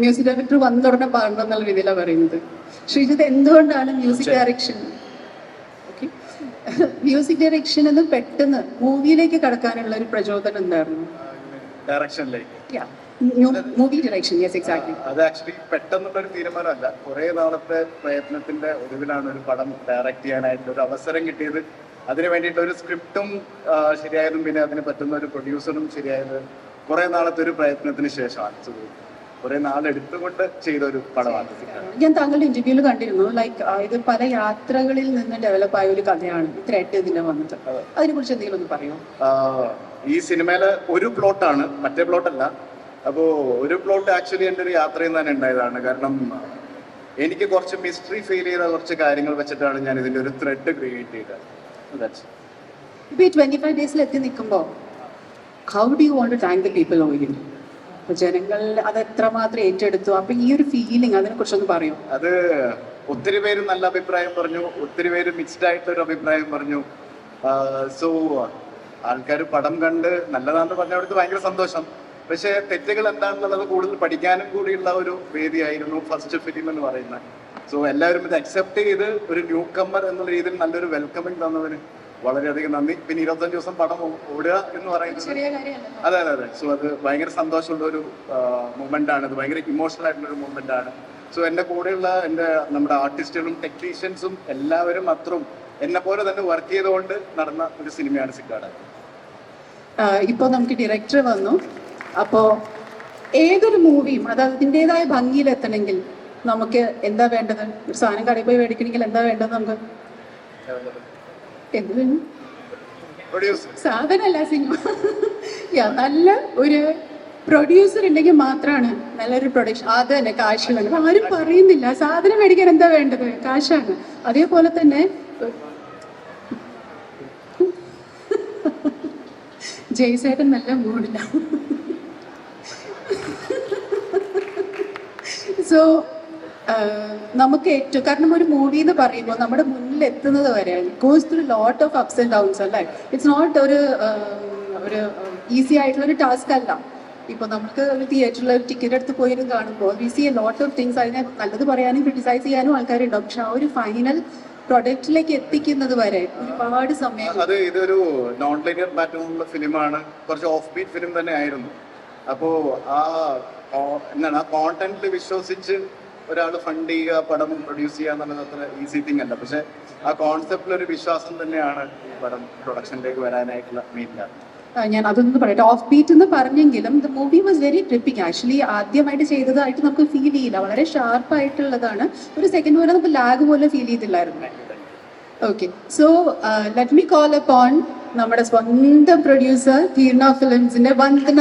Music director വന്നുടനെ പാടണം എന്നുള്ള രീതിയിലാണ് പറയുന്നത്. ശ്രീജിത്ത് എന്തുകൊണ്ടാണ് music direction? Okay music direction എന്ന് പെട്ടെന്ന് മൂവിയിലേക്ക് കടക്കാനുള്ള ഒരു പ്രചോദനം എന്തായിരുന്നു? മൂവി ഡയറക്ഷൻ യെസ് എക്സാക്ട്ലി അത് ആക്ച്വലി പെട്ടെന്നുള്ള ഒരു തീരുമാനമല്ല. കുറെ നാളത്തെ പ്രയത്നത്തിന്റെ ഒടുവിലാണ് ഒരു പടം ഡയറക്ട് ചെയ്യാനായിട്ട് ഒരു അവസരം കിട്ടിയത്. അതിന് വേണ്ടിയിട്ട് ഒരു സ്ക്രിപ്റ്റും ശരിയായതും പിന്നെ അതിന് പറ്റുന്ന ഒരു പ്രൊഡ്യൂസറും ശരിയായത് കുറെ നാളത്തെ ഒരു പ്രയത്നത്തിന് ശേഷമാണ്. കുറെ നാളെടുത്തുകൊണ്ട് ചെയ്ത ഒരു പടമാണ്. ഞാൻ താങ്കളുടെ ഇന്റർവ്യൂൽ കണ്ടിരുന്നു ലൈക്ക് ഇത് പല യാത്രകളിൽ നിന്ന് ഡെവലപ്പ് ആയ ഒരു കഥയാണ് ത്രെഡ് ഇതിന്റെ വന്നത് അതിനെ കുറിച്ച് എന്തെങ്കിലും ഒന്ന് പറയോ? ഈ സിനിമയിലെ ഒരു പ്ലോട്ടാണ് മറ്റേ പ്ലോട്ടല്ല. അപ്പോ ഒരു പ്ലോട്ട് ആക്ച്വലി എന്റെ ഒരു യാത്രയിൽ നിന്ന് തന്നെ ഉണ്ടായതാണ്. കാരണം എനിക്ക് കുറച്ച് മിസ്റ്ററി ഫീൽ ചെയ്ത കുറച്ച് കാര്യങ്ങൾ വെച്ചിട്ടാണ് ഞാൻ ഇതിന്റെ ഒരു ത്രെഡ് ക്രിയേറ്റ് ചെയ്തത്. ഇപ്പൊ ഈ ട്വന്റി ഫൈവ് ഡേയ്സിൽ എത്തി നിൽക്കുമ്പോൾ how do you want to thank the people of you ജനങ്ങൾ അത് എത്രമാത്രം ഏറ്റെടുത്തു? അപ്പൊ ഈ ഒരു ഫീലിംഗ് അതിനെ കുറിച്ചൊന്ന് പറയൂ. അത് ഒത്തിരി പേര് നല്ല അഭിപ്രായം പറഞ്ഞു ഒത്തിരി പേര് മിക്സ്ഡ് ആയിട്ടൊരു അഭിപ്രായം പറഞ്ഞു. സോ ആൾക്കാർ പടം കണ്ട് നല്ലതാണെന്ന് പറഞ്ഞവിടുത്ത് ഭയങ്കര സന്തോഷം. പക്ഷെ തെറ്റുകൾ എന്താണെന്നുള്ളത് കൂടുതൽ പഠിക്കാനും കൂടിയുള്ള ഒരു വേദിയായിരുന്നു ഫസ്റ്റ് ഫിലിം എന്ന് പറയുന്നത്. സോ എല്ലാവരും ഇത് അക്സെപ്റ്റ് ചെയ്ത് ഒരു ന്യൂ കമ്മർ എന്നുള്ള രീതിയിൽ നല്ലൊരു വെൽക്കമിങ് തന്നതിന് വളരെയധികം നന്ദി. പിന്നെ ഇരുപത്തഞ്ച് ദിവസം പടം ഓടുക എന്ന് പറയുന്നത് അതെ അതെ അതെ. സോ അത് ഭയങ്കര സന്തോഷമുള്ള ഒരു മൂമെന്റ് ആണ്. അത് ഭയങ്കര ഇമോഷണൽ ആയിട്ടുള്ള ഒരു മൂമെന്റ് ആണ്. സോ എന്റെ കൂടെയുള്ള എന്റെ നമ്മുടെ ആർട്ടിസ്റ്റുകളും ടെക്നീഷ്യൻസും എല്ലാവരും അത്രയും എന്നെ പോലെ തന്നെ വർക്ക് ചെയ്തുകൊണ്ട് നടന്ന ഒരു സിനിമയാണ് സിക്കാട് ഇപ്പൊ നമുക്ക് ഡയറക്ടർ വന്നു. അപ്പോ ഏതൊരു മൂവിയും അത് അതിന്റെതായ ഭംഗിയിലെത്തണമെങ്കിൽ നമുക്ക് എന്താ വേണ്ടത്? ഒരു സാധനം കടയിൽ പോയി മേടിക്കണമെങ്കിൽ എന്താ വേണ്ടത് നമുക്ക്? സാധനമല്ല സിനിമ. നല്ല ഒരു പ്രൊഡ്യൂസർ ഉണ്ടെങ്കിൽ മാത്രമാണ് നല്ലൊരു പ്രൊഡക്ഷൻ അത് തന്നെ കാശ് വേണം. ആരും പറയുന്നില്ല. സാധനം മേടിക്കാൻ എന്താ വേണ്ടത്? കാശാണ്. അതേപോലെ തന്നെ ജയ്സേട്ടൻ നല്ല മൂടില്ല. സോ നമുക്ക് ഏറ്റവും കാരണം ഒരു മൂവി എന്ന് പറയുമ്പോൾ നമ്മുടെ മുന്നിൽ എത്തുന്നത് വരെ goes through lot of ups and downs അല്ലേ? ഇറ്റ്സ് നോട്ട് ഒരു ഒരു ഈസി ആയിട്ടുള്ള ഒരു ടാസ്ക് അല്ല. ഇപ്പൊ നമുക്ക് ഒരു തിയേറ്ററിൽ ഒരു ടിക്കറ്റ് എടുത്ത് പോയിരുന്നു കാണുമ്പോൾ we see a lot of things അതിനെ നല്ലത് പറയാനും ക്രിട്ടിസൈസ് ചെയ്യാനും ആൾക്കാരുണ്ടാവും. പക്ഷെ ആ ഒരു ഫൈനൽ പ്രൊഡക്റ്റിലേക്ക് എത്തിക്കുന്നത് വരെ ഒരുപാട് സമയം അത് ഇതൊരു നോൺ ലൈനിയർ പാറ്റേണുള്ള ഫിലിമാണ് കുറച്ച് ഓഫ് ബീറ്റ് ഫിലിം തന്നെ ആയിരുന്നു. അപ്പോ ആ എന്താണ് ആ കോണ്ടന്റിൽ വിശ്വസിച്ച് ഒരാൾ ഫണ്ട് ചെയ്യുക പടം പ്രൊഡ്യൂസ് ചെയ്യുക എന്നുള്ളത് അത്ര ഈസി തിങ് അല്ല. പക്ഷെ ആ കോൺസെപ്റ്റിൽ ഒരു വിശ്വാസം തന്നെയാണ് ഈ പടം പ്രൊഡക്ഷനിലേക്ക് വരാനായിട്ടുള്ള മെയിൻ കാരണം. ഞാൻ അതൊന്ന് പറയട്ടെ. ഓഫ് ബീറ്റ് എന്ന് പറഞ്ഞെങ്കിലും the movie was very tripping actually ആദ്യമായിട്ട് ചെയ്തതായിട്ട് നമുക്ക് ഫീൽ ചെയ്യില്ല. വളരെ ഷാർപ്പ് ആയിട്ടുള്ളതാണ്. ഒരു സെക്കൻഡ് പോലെ നമുക്ക് ലാഗ് പോലെ feel ചെയ്തില്ലായിരുന്നു. Okay so let me call upon നമ്മുടെ സ്വന്തം പ്രൊഡ്യൂസർ തീർണ ഫിലിംസിന്റെ വന്ദന